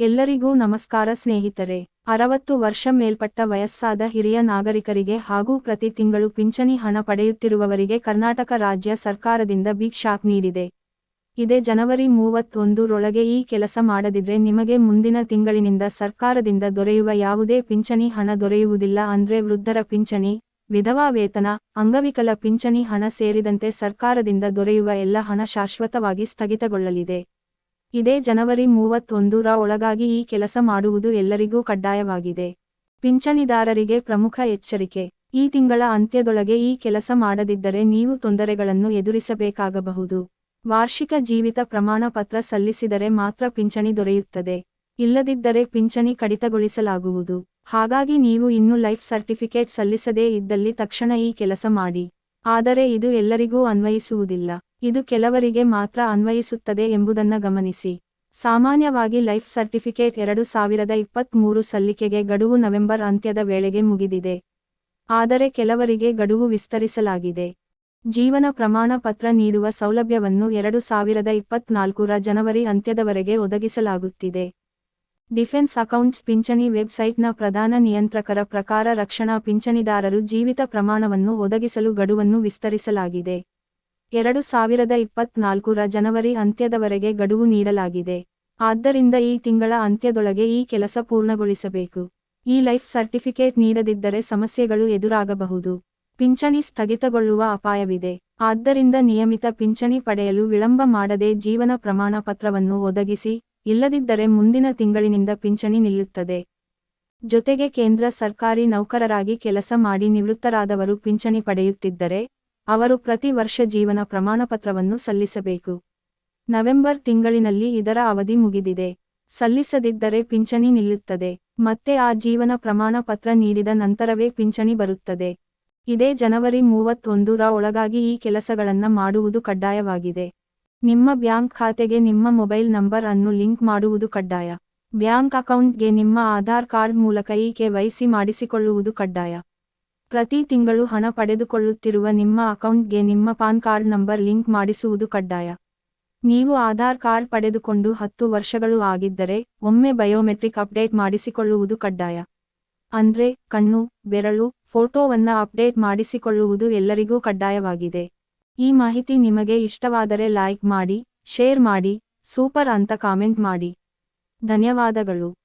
ಎಲ್ಲರಿಗೂ ನಮಸ್ಕಾರ ಸ್ನೇಹಿತರೆ. ಅರವತ್ತು ವರ್ಷ ಮೇಲ್ಪಟ್ಟ ವಯಸ್ಸಾದ ಹಿರಿಯ ನಾಗರಿಕರಿಗೆ ಹಾಗೂ ಪ್ರತಿ ತಿಂಗಳು ಪಿಂಚಣಿ ಹಣ ಪಡೆಯುತ್ತಿರುವವರಿಗೆ ಕರ್ನಾಟಕ ರಾಜ್ಯ ಸರ್ಕಾರದಿಂದ ಬಿಗ್ ಶಾಕ್ ನೀಡಿದೆ. ಇದೇ ಜನವರಿ ಮೂವತ್ತೊಂದು ರೊಳಗೆ ಈ ಕೆಲಸ ಮಾಡದಿದ್ರೆ ನಿಮಗೆ ಮುಂದಿನ ತಿಂಗಳಿನಿಂದ ಸರ್ಕಾರದಿಂದ ದೊರೆಯುವ ಯಾವುದೇ ಪಿಂಚಣಿ ಹಣ ದೊರೆಯುವುದಿಲ್ಲ ಅಂದ್ರೆ ವೃದ್ಧರ ಪಿಂಚಣಿ, ವಿಧವಾ ವೇತನ, ಅಂಗವಿಕಲ ಪಿಂಚಣಿ ಹಣ ಸೇರಿದಂತೆ ಸರ್ಕಾರದಿಂದ ದೊರೆಯುವ ಎಲ್ಲ ಹಣ ಶಾಶ್ವತವಾಗಿ ಸ್ಥಗಿತಗೊಳ್ಳಲಿದೆ. ಇದೇ ಜನವರಿ ಮೂವತ್ತೊಂದು ರ ಒಳಗಾಗಿ ಈ ಕೆಲಸ ಮಾಡುವುದು ಎಲ್ಲರಿಗೂ ಕಡ್ಡಾಯವಾಗಿದೆ. ಪಿಂಚಣಿದಾರರಿಗೆ ಪ್ರಮುಖ ಎಚ್ಚರಿಕೆ. ಈ ತಿಂಗಳ ಅಂತ್ಯದೊಳಗೆ ಈ ಕೆಲಸ ಮಾಡದಿದ್ದರೆ ನೀವು ತೊಂದರೆಗಳನ್ನು ಎದುರಿಸಬೇಕಾಗಬಹುದು. ವಾರ್ಷಿಕ ಜೀವಿತ ಪ್ರಮಾಣ ಪತ್ರ ಸಲ್ಲಿಸಿದರೆ ಮಾತ್ರ ಪಿಂಚಣಿ ದೊರೆಯುತ್ತದೆ. ಇಲ್ಲದಿದ್ದರೆ ಪಿಂಚಣಿ ಕಡಿತಗೊಳಿಸಲಾಗುವುದು. ಹಾಗಾಗಿ ನೀವು ಇನ್ನು ಲೈಫ್ ಸರ್ಟಿಫಿಕೇಟ್ ಸಲ್ಲಿಸದೇ ಇದ್ದಲ್ಲಿ ತಕ್ಷಣ ಈ ಕೆಲಸ ಮಾಡಿ. ಆದರೆ ಇದು ಎಲ್ಲರಿಗೂ ಅನ್ವಯಿಸುವುದಿಲ್ಲ. ಇದು ಕೆಲವರಿಗೆ ಮಾತ್ರ ಅನ್ವಯಿಸುತ್ತದೆ ಎಂಬುದನ್ನ ಗಮನಿಸಿ. ಸಾಮಾನ್ಯವಾಗಿ ಲೈಫ್ ಸರ್ಟಿಫಿಕೇಟ್ ಎರಡು ಸಾವಿರದ ಇಪ್ಪತ್ತ್ಮೂರು ಸಲ್ಲಿಕೆಗೆ ಗಡುವು ನವೆಂಬರ್ ಅಂತ್ಯದ ವೇಳೆಗೆ ಮುಗಿದಿದೆ. ಆದರೆ ಕೆಲವರಿಗೆ ಗಡುವು ವಿಸ್ತರಿಸಲಾಗಿದೆ. ಜೀವನ ಪ್ರಮಾಣ ಪತ್ರ ನೀಡುವ ಸೌಲಭ್ಯವನ್ನು ಎರಡು ಸಾವಿರದ ಇಪ್ಪತ್ನಾಲ್ಕರ ಜನವರಿ ಅಂತ್ಯದವರೆಗೆ ಒದಗಿಸಲಾಗುತ್ತಿದೆ. ಡಿಫೆನ್ಸ್ ಅಕೌಂಟ್ಸ್ ಪಿಂಚಣಿ ವೆಬ್ಸೈಟ್ನ ಪ್ರಧಾನ ನಿಯಂತ್ರಕರ ಪ್ರಕಾರ ರಕ್ಷಣಾ ಪಿಂಚಣಿದಾರರು ಜೀವಿತ ಪ್ರಮಾಣವನ್ನು ಒದಗಿಸಲು ಗಡುವನ್ನು ವಿಸ್ತರಿಸಲಾಗಿದೆ. ಎರಡು ಸಾವಿರದ ಇಪ್ಪತ್ನಾಲ್ಕರ ಜನವರಿ ಅಂತ್ಯದವರೆಗೆ ಗಡುವು ನೀಡಲಾಗಿದೆ. ಆದ್ದರಿಂದ ಈ ತಿಂಗಳ ಅಂತ್ಯದೊಳಗೆ ಈ ಕೆಲಸ ಪೂರ್ಣಗೊಳಿಸಬೇಕು. ಈ ಲೈಫ್ ಸರ್ಟಿಫಿಕೇಟ್ ನೀಡದಿದ್ದರೆ ಸಮಸ್ಯೆಗಳು ಎದುರಾಗಬಹುದು. ಪಿಂಚಣಿ ಸ್ಥಗಿತಗೊಳ್ಳುವ ಅಪಾಯವಿದೆ. ಆದ್ದರಿಂದ ನಿಯಮಿತ ಪಿಂಚಣಿ ಪಡೆಯಲು ವಿಳಂಬ ಮಾಡದೆ ಜೀವನ ಪ್ರಮಾಣ ಪತ್ರವನ್ನು ಒದಗಿಸಿ, ಇಲ್ಲದಿದ್ದರೆ ಮುಂದಿನ ತಿಂಗಳಿನಿಂದ ಪಿಂಚಣಿ ನಿಲ್ಲುತ್ತದೆ. ಜೊತೆಗೆ ಕೇಂದ್ರ ಸರ್ಕಾರಿ ನೌಕರರಾಗಿ ಕೆಲಸ ಮಾಡಿ ನಿವೃತ್ತರಾದವರು ಪಿಂಚಣಿ ಪಡೆಯುತ್ತಿದ್ದರೆ ಅವರು ಪ್ರತಿ ವರ್ಷ ಜೀವನ ಪ್ರಮಾಣಪತ್ರವನ್ನು ಸಲ್ಲಿಸಬೇಕು. ನವೆಂಬರ್ ತಿಂಗಳಿನಲ್ಲಿ ಇದರ ಅವಧಿ ಮುಗಿದಿದೆ. ಸಲ್ಲಿಸದಿದ್ದರೆ ಪಿಂಚಣಿ ನಿಲ್ಲುತ್ತದೆ. ಮತ್ತೆ ಆ ಜೀವನ ಪ್ರಮಾಣ ಪತ್ರ ನೀಡಿದ ನಂತರವೇ ಪಿಂಚಣಿ ಬರುತ್ತದೆ. ಇದೇ ಜನವರಿ ಮೂವತ್ತೊಂದು ರ ಒಳಗಾಗಿ ಈ ಕೆಲಸಗಳನ್ನು ಮಾಡುವುದು ಕಡ್ಡಾಯವಾಗಿದೆ. ನಿಮ್ಮ ಬ್ಯಾಂಕ್ ಖಾತೆಗೆ ನಿಮ್ಮ ಮೊಬೈಲ್ ನಂಬರ್ ಅನ್ನು ಲಿಂಕ್ ಮಾಡುವುದು ಕಡ್ಡಾಯ. ಬ್ಯಾಂಕ್ ಅಕೌಂಟ್ಗೆ ನಿಮ್ಮ ಆಧಾರ್ ಕಾರ್ಡ್ ಮೂಲಕ ಈ ಕೆವೈಸಿ ಮಾಡಿಸಿಕೊಳ್ಳುವುದು ಕಡ್ಡಾಯ. ಪ್ರತಿ ತಿಂಗಳು ಹಣ ಪಡೆದುಕೊಳ್ಳುತ್ತಿರುವ ನಿಮ್ಮ ಅಕೌಂಟ್ಗೆ ನಿಮ್ಮ ಪಾನ್ ಕಾರ್ಡ್ ನಂಬರ್ ಲಿಂಕ್ ಮಾಡಿಸುವುದು ಕಡ್ಡಾಯ. ನೀವು ಆಧಾರ್ ಕಾರ್ಡ್ ಪಡೆದುಕೊಂಡು ಹತ್ತು ವರ್ಷಗಳು ಆಗಿದ್ದರೆ ಒಮ್ಮೆ ಬಯೋಮೆಟ್ರಿಕ್ ಅಪ್ಡೇಟ್ ಮಾಡಿಸಿಕೊಳ್ಳುವುದು ಕಡ್ಡಾಯ. ಅಂದ್ರೆ, ಕಣ್ಣು, ಬೆರಳು, ಫೋಟೋವನ್ನ ಅಪ್ಡೇಟ್ ಮಾಡಿಸಿಕೊಳ್ಳುವುದು ಎಲ್ಲರಿಗೂ ಕಡ್ಡಾಯವಾಗಿದೆ. ಈ ಮಾಹಿತಿ ನಿಮಗೆ ಇಷ್ಟವಾದರೆ ಲೈಕ್ ಮಾಡಿ, ಶೇರ್ ಮಾಡಿ, ಸೂಪರ್ ಅಂತ ಕಾಮೆಂಟ್ ಮಾಡಿ. ಧನ್ಯವಾದಗಳು.